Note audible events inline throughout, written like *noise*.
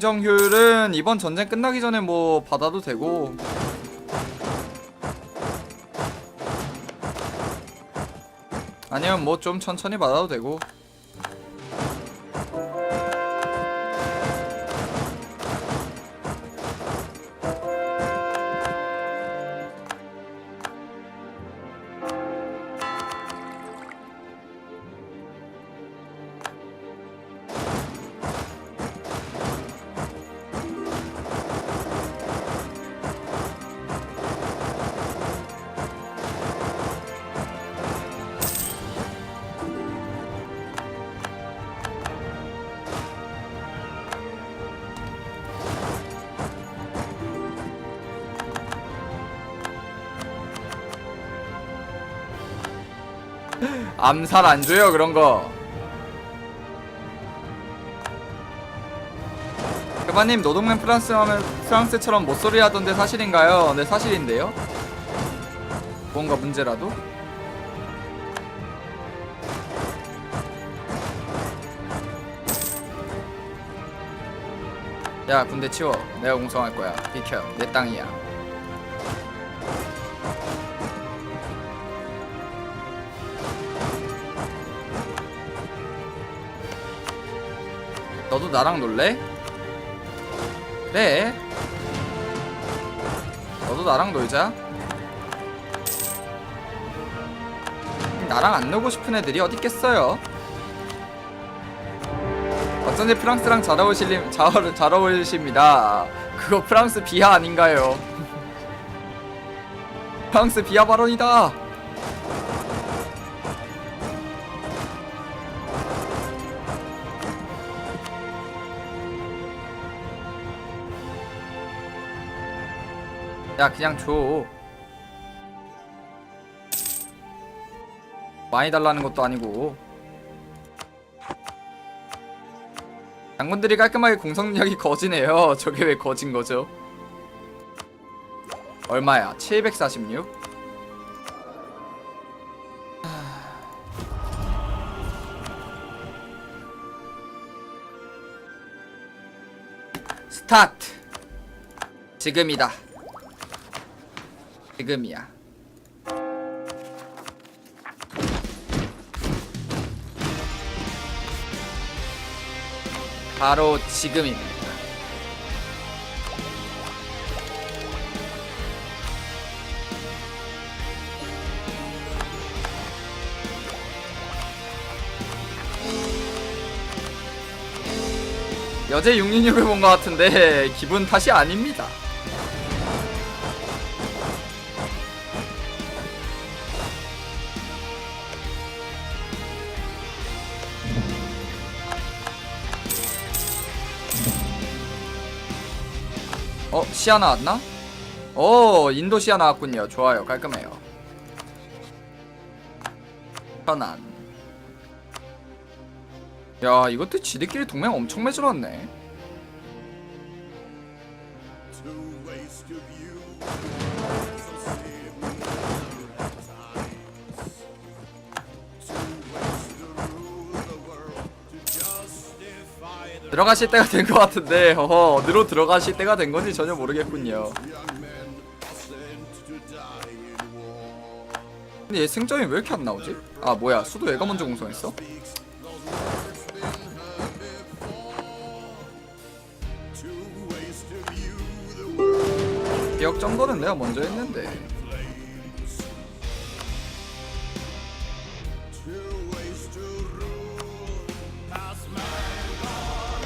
행정 효율은 이번 전쟁 끝나기 전에 뭐 받아도 되고. 아니면 뭐 좀 천천히 받아도 되고 암살 안 줘요 그런 거. 그바님 노동맨 프랑스 하면 프랑스처럼 못소리 하던데 사실인가요? 네 사실인데요. 뭔가 문제라도? 야 군대 치워 내가 공성할 거야 비켜 내 땅이야 너도 나랑 놀래? 그래 너도 나랑 놀자. 나랑 안 놀고 싶은 애들이 어딨겠어요? 어쩐지 프랑스랑 잘 어울리실, 잘, 잘 어울리십니다. 그거 프랑스 비하 아닌가요? *laughs* 프랑스 비하 발언이다 야 그냥 줘. 많이 달라는 것도 아니고. 장군들이 깔끔하게 공성력이 *laughs* 거지네요. 저게 왜 거진 거죠? 얼마야? 746 스타트! 지금이다 지금이야. 바로 지금입니다. 여제 666을 본 것 같은데 기분 탓이 아닙니다. 시야 나왔나? 오 인도 시야 나왔군요. 좋아요. 깔끔해요. 편안. 야 이것도 지들끼리 동맹 엄청 맺어놨네 들어가실 때가 된 것 같은데 어허 어디로 들어가실 때가 된 건지 전혀 모르겠군요. 근데 얘 승점이 왜 이렇게 안 나오지? 아 뭐야 수도 얘가 먼저 공성했어? 기억 점거는 내가 먼저 했는데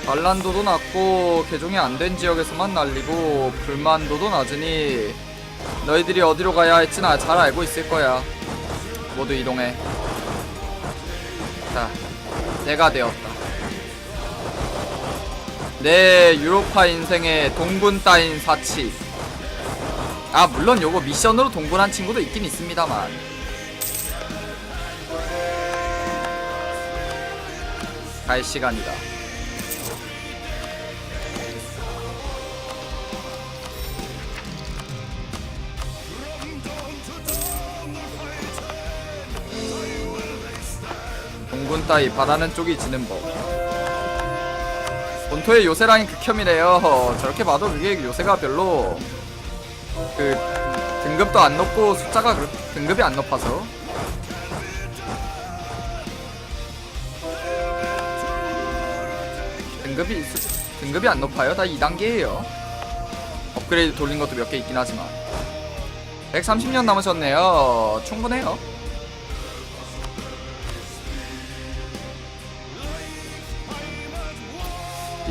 반란도도 낮고 개종이 안 된 지역에서만 날리고 불만도도 낮으니 너희들이 어디로 가야 할지 나 잘 알고 있을 거야. 모두 이동해. 자, 내가 되었다. 내 유로파 인생의 동군 따인 사치. 아, 물론 요거 미션으로 동군한 친구도 있긴 있습니다만. 갈 시간이다. 동군 따위 바라는 쪽이 지는 법. 본토의 요새 라인 극혐이래요. 저렇게 봐도 그게 요새가 별로 그 등급도 안 높고 숫자가 등급이 안 높아서 등급이 수- 등급이 안 높아요. 다 2단계예요. 업그레이드 돌린 것도 몇 개 있긴 하지만 130년 남으셨네요. 충분해요.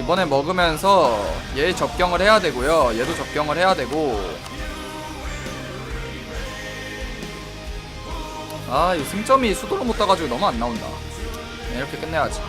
이번에 먹으면서 얘 접경을 해야 되고요. 얘도 접경을 해야 되고. 아, 이 승점이 수도를 못 따가지고 너무 안 나온다. 네, 이렇게 끝내야지.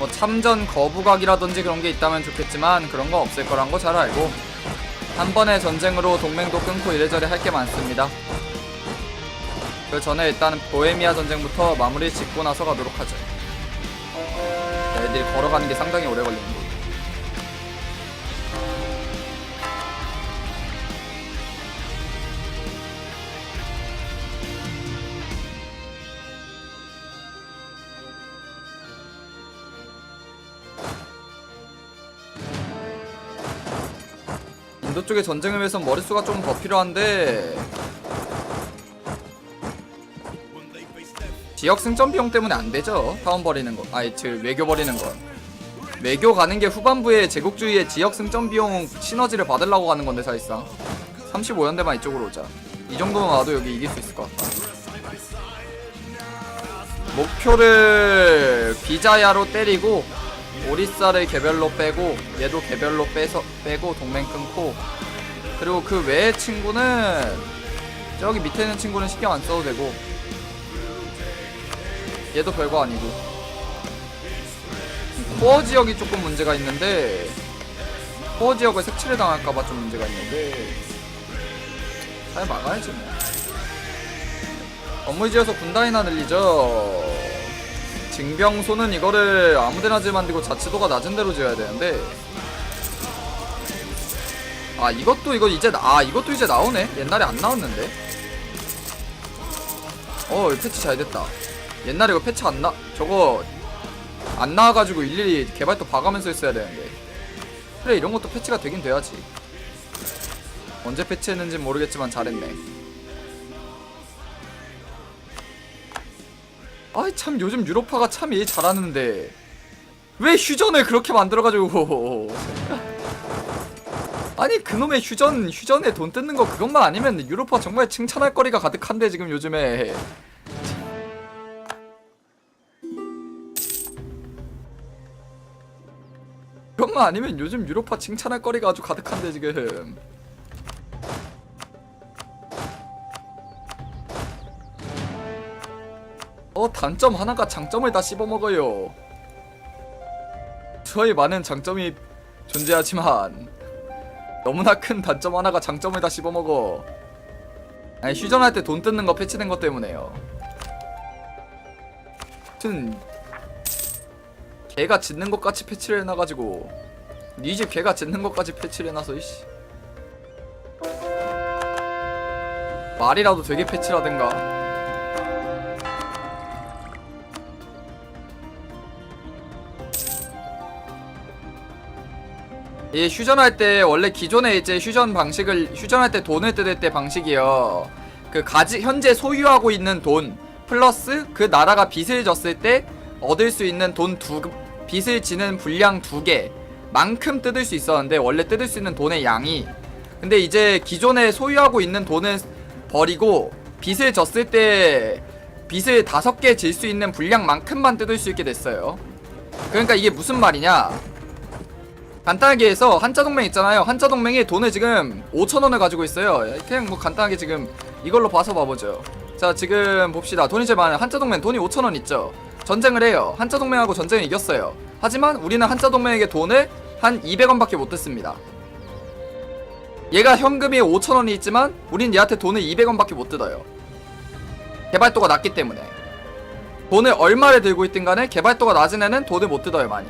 뭐 참전 거부각이라든지 그런 게 있다면 좋겠지만 그런 거 없을 거란 거 잘 알고 한 번의 전쟁으로 동맹도 끊고 이래저래 할 게 많습니다. 그 전에 일단 보헤미아 전쟁부터 마무리 짓고 나서 가도록 하죠. 애들이 걸어가는 게 상당히 오래 거. 쪽의 전쟁을 위해서 머릿수가 좀 더 필요한데 지역 승점 비용 때문에 안 되죠. 타운 버리는 거. 아니, 저 외교 버리는 건. 외교 가는 게 후반부에 제국주의의 지역 승점 비용 시너지를 받으려고 가는 건데 사실상 35연대만 이쪽으로 오자. 이 정도만 와도 여기 이길 수 있을 것 같다. 목표를 비자야로 때리고 오리사를 개별로 빼고 얘도 개별로 빼서 빼고 동맹 끊고. 그리고 그 외의 친구는 저기 밑에 있는 친구는 신경 안 써도 되고. 얘도 별거 아니고. 코어 지역이 조금 문제가 있는데 코어 지역을 색칠을 당할까봐 좀 문제가 있는데 잘 막아야지 뭐. 건물 지어서 군단이나 늘리죠 징병소는 이거를 아무데나 지 만들고 자치도가 낮은 데로 지어야 되는데. 아 이것도 이거 이제 나- 아 이것도 이제 나오네? 옛날에 안 나왔는데? 어 패치 잘 됐다. 옛날에 이거 패치 안나 저거 안 나와가지고 일일이 개발도 봐가면서 했어야 되는데. 그래 이런 것도 패치가 되긴 돼야지. 언제 패치했는지 모르겠지만 잘했네 아이 참 요즘 유로파가 참 일 잘하는데. 왜 휴전을 그렇게 만들어가지고. *laughs* 아니 그놈의 휴전 휴전에 돈 뜯는 거 그것만 아니면 유로파 정말 칭찬할 거리가 가득한데 지금 요즘에. 그것만 아니면 요즘 유로파 칭찬할 거리가 아주 가득한데 지금 어 단점 하나가 장점을 다 씹어먹어요. 저의 많은 장점이 존재하지만 너무나 큰 단점 하나가 장점을 다 씹어먹어. 아니 휴전할 때 돈 뜯는 거 패치된 것 때문에요. 하여튼 개가 짖는 것같이 패치를 해놔가지고 니집 개가 짖는 것까지 패치를 해놔서 이씨. 말이라도 되게 패치라든가 이 휴전할 때 원래 기존에 이제 휴전 방식을 휴전할 때 돈을 뜯을 때 방식이요. 그 가지 현재 소유하고 있는 돈 플러스 그 나라가 빚을 졌을 때 얻을 수 있는 돈 두 빚을 지는 분량 두 개만큼 뜯을 수 있었는데 원래 뜯을 수 있는 돈의 양이 근데 이제 기존에 소유하고 있는 돈을 버리고 빚을 졌을 때 빚을 다섯 개 질 수 있는 분량만큼만 뜯을 수 있게 됐어요. 그러니까 이게 무슨 말이냐? 간단하게 해서 한자 동맹 있잖아요. 한자 동맹이 돈을 지금 5천 원을 가지고 있어요. 그냥 뭐 간단하게 지금 이걸로 봐서 봐보죠. 자 지금 봅시다. 돈이 제일 많아요. 한자 동맹 돈이 5천 원 있죠. 전쟁을 해요. 한자 동맹하고 전쟁을 이겼어요. 하지만 우리는 한자 동맹에게 돈을 한 200원밖에 못 뜯습니다. 얘가 현금이 5천원이 있지만 우린 얘한테 돈을 200원밖에 못 뜯어요 개발도가 낮기 때문에 돈을 얼마를 들고 있든 간에 개발도가 낮은 애는 돈을 못 뜯어요 많이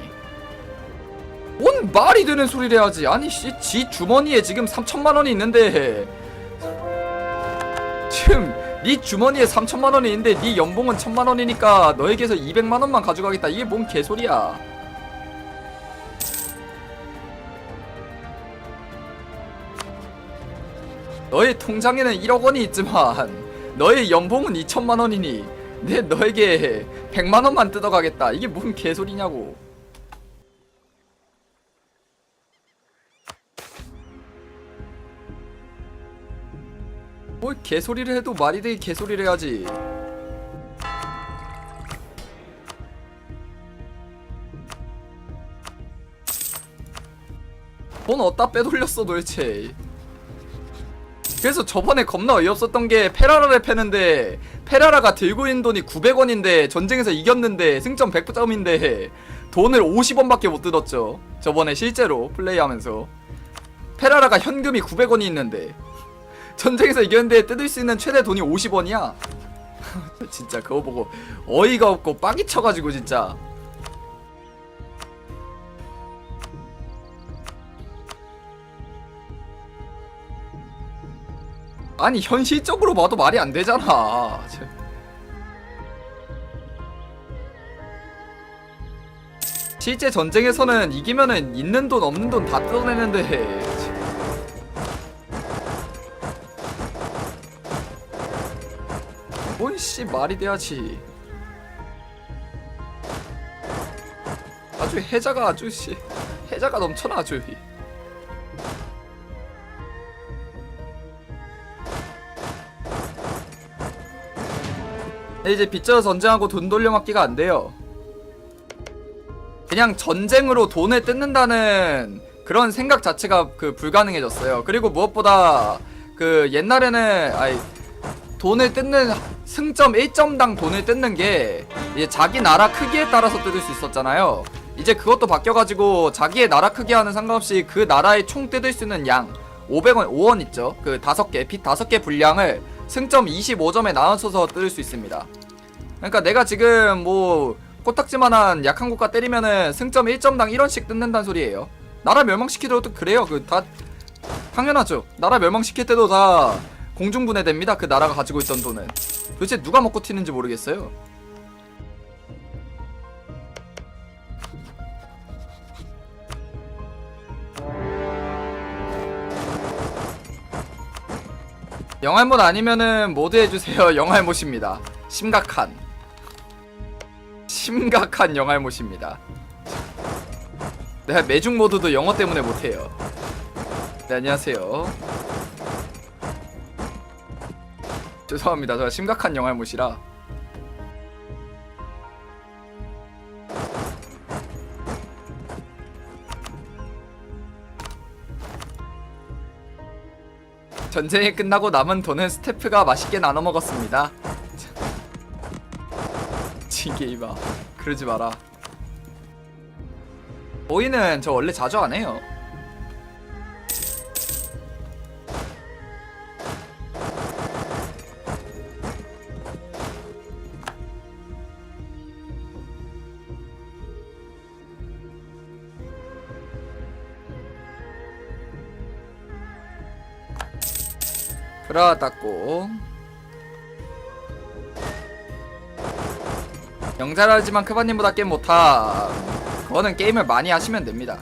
뭔 말이 되는 소리를 해야지 아니 씨, 지 주머니에 지금 3천만원이 있는데 지금 네 주머니에 3천만원이 있는데 네 연봉은 1천만원이니까 너에게서 200만원만 가져가겠다 이게 뭔 개소리야 너의 통장에는 1억 원이 있지만 너의 연봉은 2천만 원이니 내 너에게 100만 원만 뜯어가겠다. 이게 무슨 개소리냐고. 뭘 개소리를 해도 말이 되게 개소리를 해야지. 돈 어디다 빼돌렸어 도대체. 그래서 저번에 겁나 어이없었던 게 페라라를 패는데 페라라가 들고 있는 돈이 900원인데 전쟁에서 이겼는데 승점 100점인데 돈을 50원밖에 못 뜯었죠. 저번에 실제로 플레이하면서 페라라가 현금이 900원이 있는데 전쟁에서 이겼는데 뜯을 수 있는 최대 돈이 50원이야. *laughs* 진짜 그거 보고 어이가 없고 빡이 쳐가지고 진짜 아니 현실적으로 봐도 말이 안 되잖아. 저- 실제 전쟁에서는 이기면은 있는 돈 없는 돈 다 뜯어내는데 씨 말이 돼야지 아주 해자가 아주 씨 해자가 넘쳐나 아주 근데 이제 빚져서 전쟁하고 돈 돌려막기가 안 돼요. 그냥 전쟁으로 돈을 뜯는다는 그런 생각 자체가 그 불가능해졌어요. 그리고 무엇보다 그 옛날에는 아이 돈을 뜯는 승점 1점당 돈을 뜯는 게 이제 자기 나라 크기에 따라서 뜯을 수 있었잖아요. 이제 그것도 바뀌어가지고 자기의 나라 크기와는 상관없이 그 나라의 총 뜯을 수 있는 양 500원, 5원 있죠. 그 다섯 개, 빚 다섯 개 분량을 승점 25점에 나눠서서 뜯을 수 있습니다. 그러니까 내가 지금 뭐 코딱지만한 약한 국가 때리면은 승점 1점당 1원씩 뜯는다는 소리예요. 나라 멸망시키더라도 그래요. 그 다 당연하죠. 나라 멸망시킬 때도 다 공중분해됩니다. 그 나라가 가지고 있던 돈은. 도대체 누가 먹고 튀는지 모르겠어요. 영할못 아니면은 모두 해주세요. *laughs* 영할못입니다. 심각한. 심각한 영할못입니다. 내가 매중 모드도 영어 때문에 못해요. 네, 안녕하세요. 죄송합니다. 제가 심각한 영할못이라. 전쟁이 끝나고 남은 돈은 스태프가 맛있게 나눠 먹었습니다. 징게이마 그러지 마라. 모이는 저 원래 자주 안 해요. 닦고. 영잘하지만 크바님보다 게임 못하 그거는 게임을 많이 하시면 됩니다.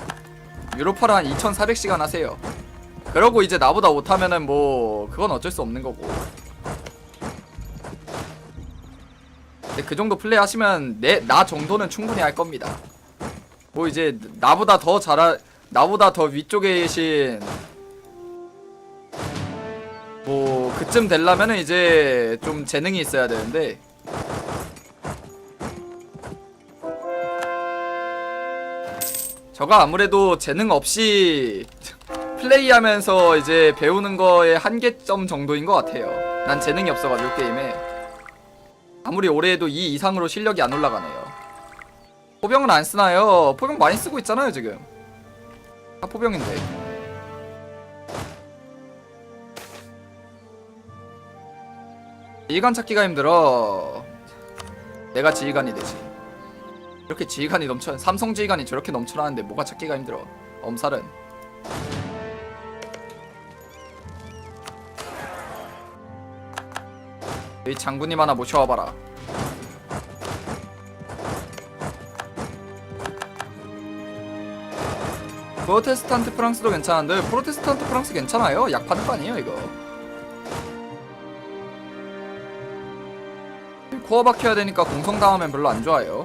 유로파로 한 2400시간 하세요. 그러고 이제 나보다 못하면은 뭐 그건 어쩔 수 없는 거고. 근데 그 정도 플레이 하시면 내 나 정도는 충분히 할 겁니다. 뭐 이제 나보다 더 잘하 나보다 더 위쪽에 계신 그쯤 되려면은 이제 좀 재능이 있어야 되는데 저가 아무래도 재능 없이 *laughs* 플레이하면서 이제 배우는 거의 한계점 정도인 것 같아요. 난 재능이 없어가지고 게임에 아무리 오래 해도 이 이상으로 실력이 안 올라가네요. 포병은 안 쓰나요? 포병 많이 쓰고 있잖아요 지금. 다 포병인데. 지휘관 찾기가 힘들어. 내가 지휘관이 되지. 이렇게 지휘관이 넘쳐 삼성 지휘관이 저렇게 넘쳐나는데 뭐가 찾기가 힘들어? 엄살은? 이 장군님 하나 모셔와봐라. 프로테스탄트 프랑스도 괜찮은데 프로테스탄트 프랑스 괜찮아요? 약 파는 거 아니에요 이거 코어 박혀야 되니까 공성 당하면 별로 안 좋아요.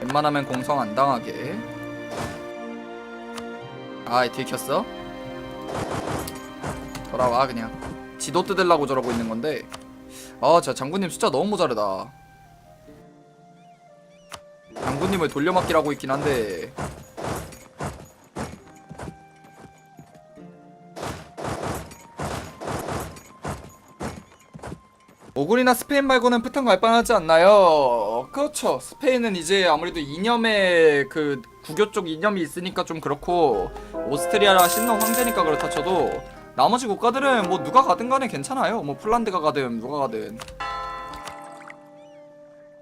웬만하면 공성 안 당하게. 아이 들켰어? 돌아와 그냥. 지도 뜯으려고 저러고 있는 건데. 아저 장군님 숫자 너무 모자르다. 장군님을 돌려막기라고 있긴 한데 오글이나 스페인 말고는 푸탄 갈 뻔하지 않나요? 그렇죠. 스페인은 이제 아무래도 이념의 그 국교 쪽 이념이 있으니까 좀 그렇고 오스트리아라 신노 황제니까 그렇다 쳐도 나머지 국가들은 뭐 누가 가든 간에 괜찮아요. 뭐 폴란드가 가든 누가 가든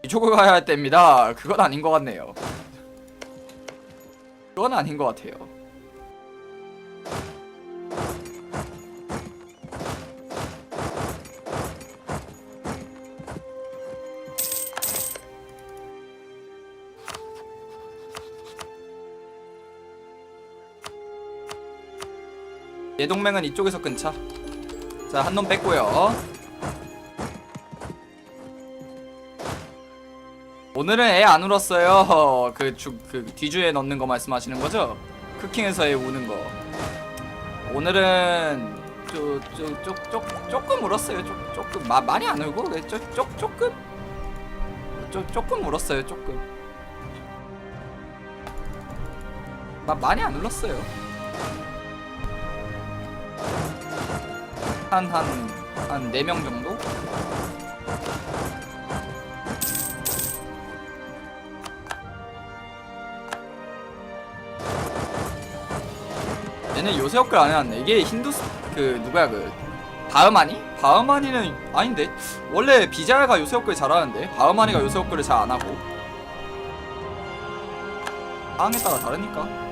이쪽을 가야 할 때입니다. 그건 아닌 것 같네요. 그건 아닌 것 같아요. 얘 동맹은 이쪽에서 끊자. 자, 한 놈 뺐고요. 오늘은 애 안 울었어요. 그, 주, 그 뒤주에 넣는 거 말씀하시는 거죠? 쿠킹에서 애 우는 거. 오늘은 쪼, 쪼, 쪼, 쪼, 조금 울었어요. 쪼, 조금 마, 많이 안 울고 네, 쪼, 쪼, 조금 쪼, 조금 울었어요. 조금. 마, 많이 안 울었어요. 한 한한네명 정도? 얘는 요새 업글 안 해놨네. 이게 힌두 그 누구야 그 바흐마니? 바흐마니는 아닌데 원래 비자야가 요새 업글 잘하는데 바흐마니가 요새 업글을 잘 안 하고 상황에 따라 다르니까.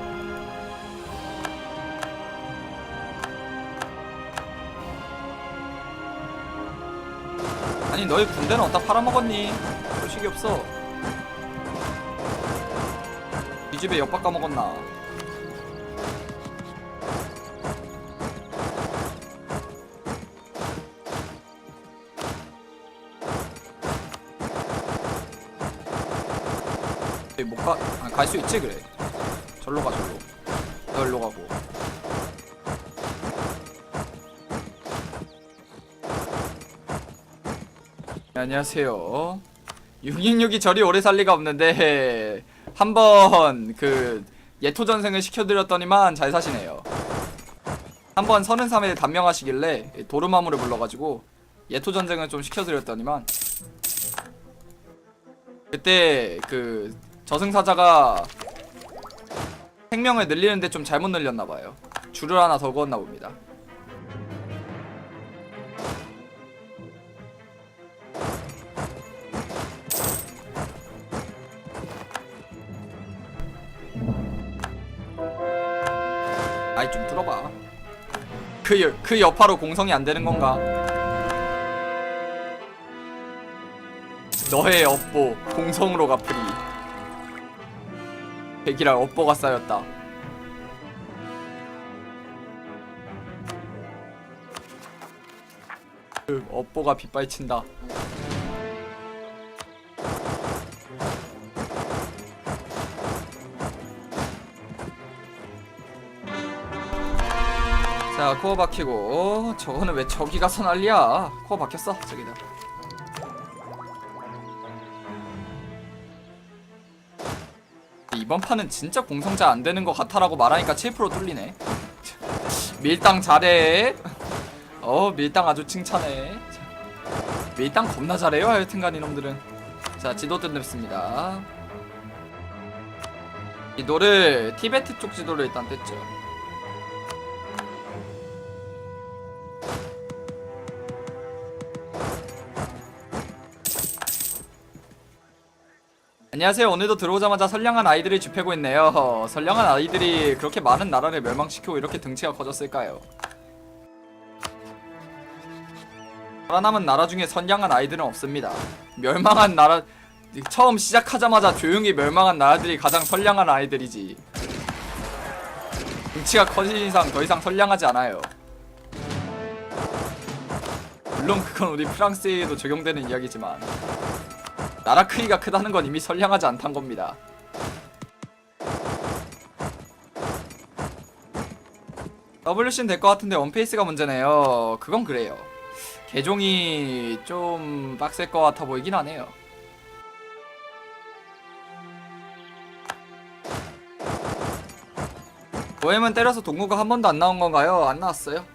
아니 너희 군대는 어디다 팔아먹었니? 소식이 없어. 이 집에 엿바꿔 먹었나? 못가 아, 갈수 있지 그래. 절로 가 절로. 너 일로 가고 안녕하세요. 666이 저리 오래 살 리가 없는데 한번 그 예토 전생을 시켜드렸더니만 잘 사시네요. 한번 33일 단명하시길래 도르마무를 불러가지고 예토 전쟁을 좀 시켜드렸더니만 그때 그 저승사자가 생명을 늘리는데 좀 잘못 늘렸나봐요. 줄을 하나 더 그었나 봅니다. 아이 좀 들어봐. 그, 여, 그 여파로 공성이 안 되는 건가? 너의 업보 공성으로 갚으리. 백이랑 업보가 쌓였다. 그 업보가 빗발친다. 코어 박히고. 저거는 왜 저기 가서 난리야? 코어 박혔어 저기다 이번 판은 진짜 공성자 안 되는 것 같아라고 말하니까 7% 뚫리네. 밀당 잘해. 어 밀당 아주 칭찬해. 밀당 겁나 잘해요 하여튼간 이놈들은. 자 지도 뜯습니다. 지도를 티베트 쪽 지도를 일단 뗐죠 안녕하세요. 오늘도 들어오자마자 선량한 아이들을 집회고 있네요. 선량한 아이들이 그렇게 많은 나라를 멸망시키고 이렇게 등치가 커졌을까요? 살아남은 나라 중에 선량한 아이들은 없습니다. 멸망한 나라 처음 시작하자마자 조용히 멸망한 나라들이 가장 선량한 아이들이지. 등치가 커진 이상 더 이상 선량하지 않아요. 물론 그건 우리 프랑스에도 적용되는 이야기지만 나라 크기가 크다는 건 이미 선량하지 않단 겁니다. WC는 될 것 같은데 원페이스가 문제네요. 그건 그래요. 개종이 좀 빡셀 것 같아 보이긴 하네요. 오엠은 때려서 동구가 한 번도 안 나온 건가요? 안 나왔어요.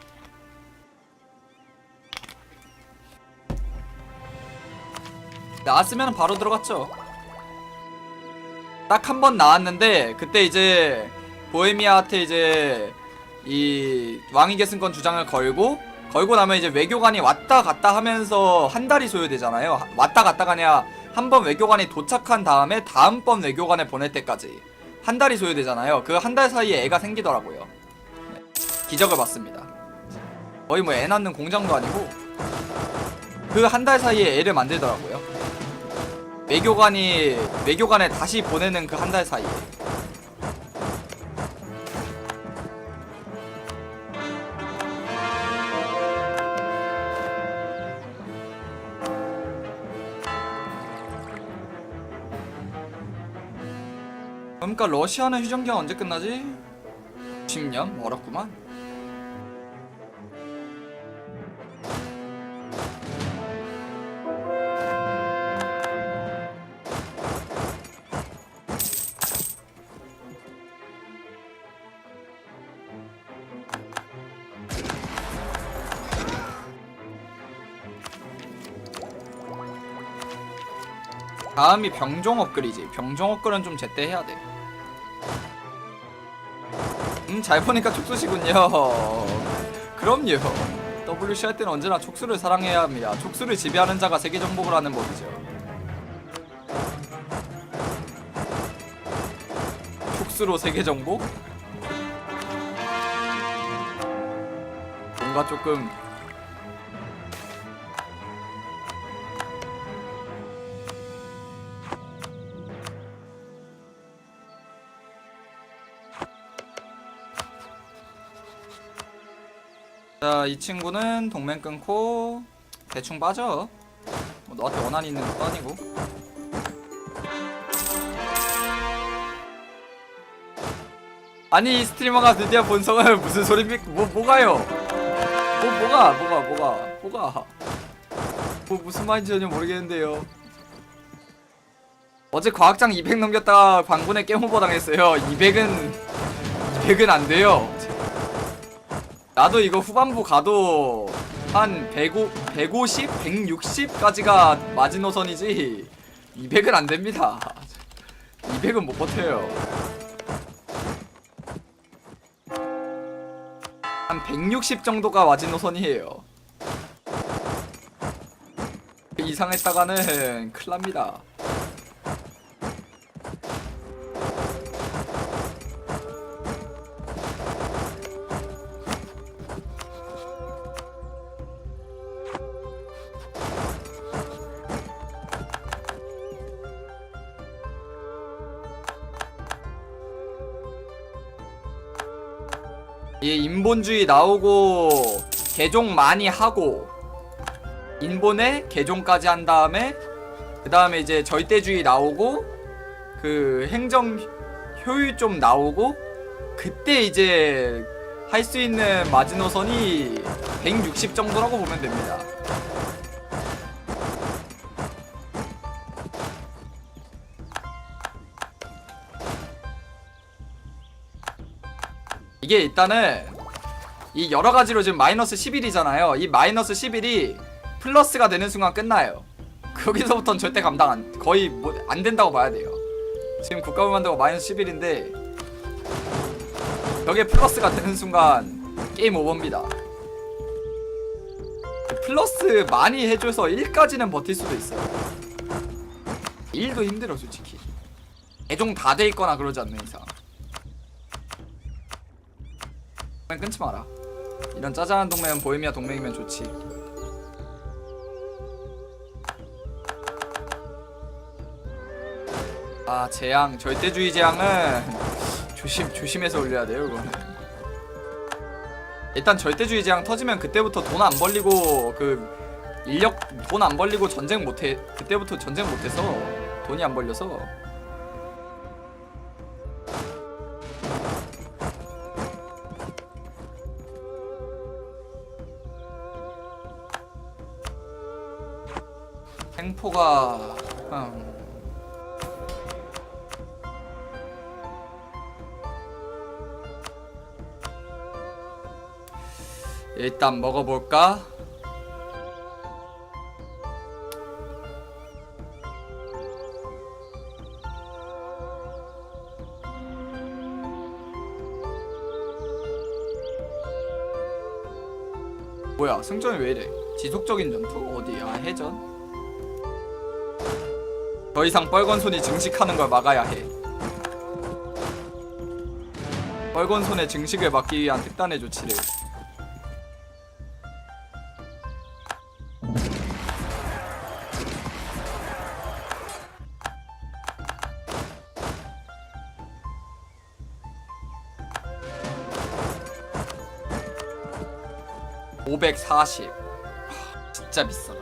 나왔으면 바로 들어갔죠. 딱 한 번 나왔는데 그때 이제 보헤미아한테 이제 이 왕위 계승권 주장을 걸고 걸고 나면 이제 외교관이 왔다 갔다 하면서 한 달이 소요되잖아요. 하- 왔다 갔다가 아니라 한번 외교관이 도착한 다음에 다음번 외교관을 보낼 때까지 한 달이 소요되잖아요. 그 한 달 사이에 애가 생기더라고요. 네. 기적을 봤습니다. 거의 뭐 애 낳는 공장도 아니고 그 한 달 사이에 애를 만들더라고요. 외교관이 외교관에 다시 보내는 그 한 달 사이에 그러니까 러시아는 휴전기가 언제 끝나지? 10년? 멀었구만 다음이 병종 업글이지. 병종 업글은 좀 제때 해야 돼. 음, 잘 보니까 촉수시군요. 그럼요. WC 할 때는 언제나 촉수를 사랑해야 합니다. 촉수를 지배하는 자가 세계 정복을 하는 법이죠. 촉수로 세계 정복? 뭔가 조금 자, 이 친구는 동맹 끊고 대충 빠져. 뭐 너한테 원한이 있는 것도 아니고. 아니 이 스트리머가 드디어 본성을 *laughs* 무슨 소리입니까? 뭐 뭐가요? 뭐 뭐가 뭐가 뭐가 뭐가 뭐 무슨 말인지 전혀 모르겠는데요. 어제 과학장 200 넘겼다가 광군에 게임오버 당했어요. 200은 200은 안 돼요. 나도 이거 후반부 가도 한 105, 150, 160까지가 마지노선이지 200은 안 됩니다. 200은 못 버텨요. 한 160 정도가 마지노선이에요. 그 이상했다가는 큰일 납니다. 인본주의 나오고 개종 많이 하고 인본에 개종까지 한 다음에 그 다음에 이제 절대주의 나오고 그 행정 효율 좀 나오고 그때 이제 할 수 있는 마지노선이 160 정도라고 보면 됩니다. 이게 일단은 이 여러 가지로 지금 마이너스 11이잖아요. 이 마이너스 11이 플러스가 되는 순간 끝나요. 거기서부터는 절대 감당 안 거의 뭐 안 된다고 봐야 돼요. 지금 국가부 만들고 마이너스 11인데 여기에 플러스가 되는 순간 게임 오버입니다. 플러스 많이 해줘서 1까지는 버틸 수도 있어요. 1도 힘들어 솔직히. 애종 다 돼 있거나 그러지 않는 이상 그냥 끊지 마라 이런 짜잘한 동맹은 보헤미아 동맹이면 좋지. 아 재앙 절대주의 재앙은 조심 조심해서 올려야 돼요 이거는. 일단 절대주의 재앙 터지면 그때부터 돈 안 벌리고 그 인력 돈 안 벌리고 전쟁 못해 그때부터 전쟁 못해서 돈이 안 벌려서 행포가 음. 일단 먹어볼까? 뭐야 승전이 왜 이래 지속적인 전투? 어디야 해전? 더 이상 빨간 손이 증식하는 걸 막아야 해. 빨간 손의 증식을 막기 위한 특단의 조치를. (540) 하, 진짜 비싸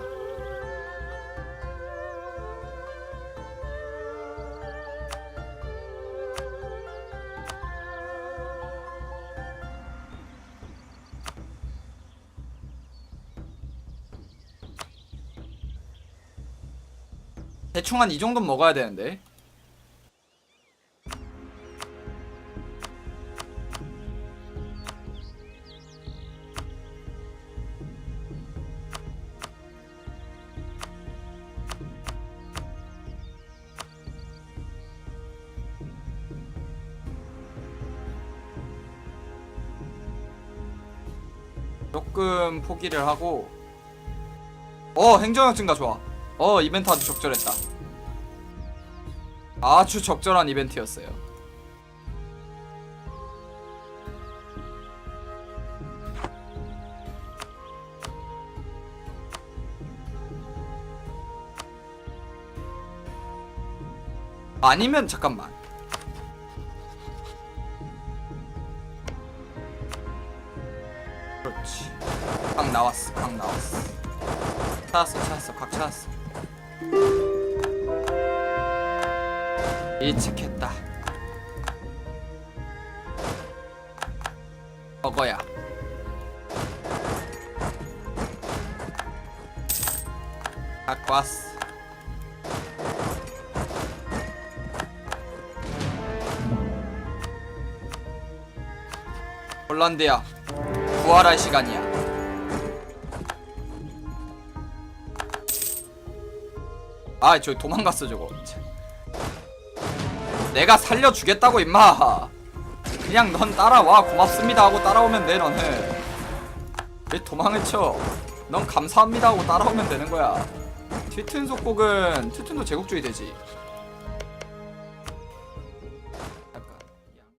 대충 한 이 정도는 먹어야 되는데. 조금 포기를 하고. 어 행정력 증가 좋아 어 이벤트 아주 적절했다. 아주 적절한 이벤트였어요. 아니면 잠깐만. 그렇지. 각 나왔어 각 나왔어. 찾았어 찾았어 각 찾았어 예측했다. 먹어야. 갖고 왔어. 홀란드야. 부활할 시간이야 아, 저 도망갔어 저거. 참. 내가 살려주겠다고 임마. 그냥 넌 따라와 고맙습니다 하고 따라오면 돼 너는. 왜 도망을 쳐? 넌 감사합니다 하고 따라오면 되는 거야. 튜튼 속곡은 튜튼도 제국주의 되지.